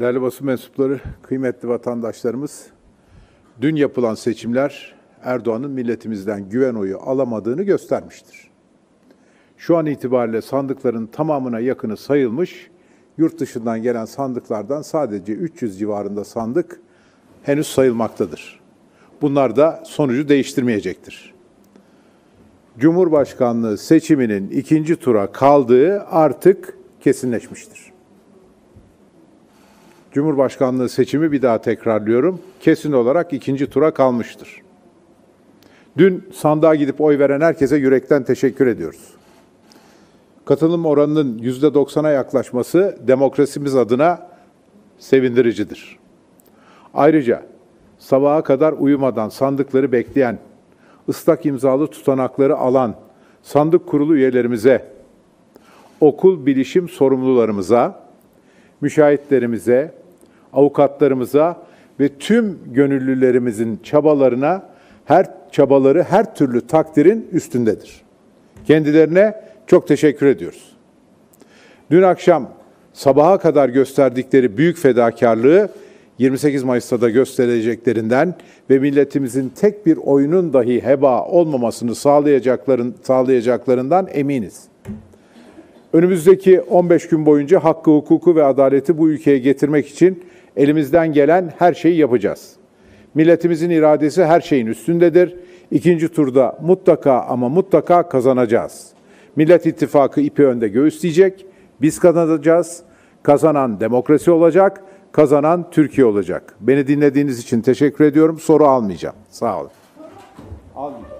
Değerli basın mensupları, kıymetli vatandaşlarımız, dün yapılan seçimler Erdoğan'ın milletimizden güven oyu alamadığını göstermiştir. Şu an itibariyle sandıkların tamamına yakını sayılmış, yurt dışından gelen sandıklardan sadece 300 civarında sandık henüz sayılmaktadır. Bunlar da sonucu değiştirmeyecektir. Cumhurbaşkanlığı seçiminin ikinci tura kaldığı artık kesinleşmiştir. Cumhurbaşkanlığı seçimi bir daha tekrarlıyorum. Kesin olarak ikinci tura kalmıştır. Dün sandığa gidip oy veren herkese yürekten teşekkür ediyoruz. Katılım oranının %90'a yaklaşması demokrasimiz adına sevindiricidir. Ayrıca sabaha kadar uyumadan sandıkları bekleyen, ıslak imzalı tutanakları alan sandık kurulu üyelerimize, okul bilişim sorumlularımıza, müşahitlerimize, avukatlarımıza ve tüm gönüllülerimizin çabalarına her çabaları her türlü takdirin üstündedir. Kendilerine çok teşekkür ediyoruz. Dün akşam sabaha kadar gösterdikleri büyük fedakarlığı 28 Mayıs'ta da göstereceklerinden ve milletimizin tek bir oyunun dahi heba olmamasını sağlayacakların, sağlayacaklarından eminiz. Önümüzdeki 15 gün boyunca hakkı, hukuku ve adaleti bu ülkeye getirmek için elimizden gelen her şeyi yapacağız. Milletimizin iradesi her şeyin üstündedir. İkinci turda mutlaka ama mutlaka kazanacağız. Millet İttifakı ipi önde göğüsleyecek. Biz kazanacağız. Kazanan demokrasi olacak. Kazanan Türkiye olacak. Beni dinlediğiniz için teşekkür ediyorum. Soru almayacağım. Sağ olun. Almayacağım.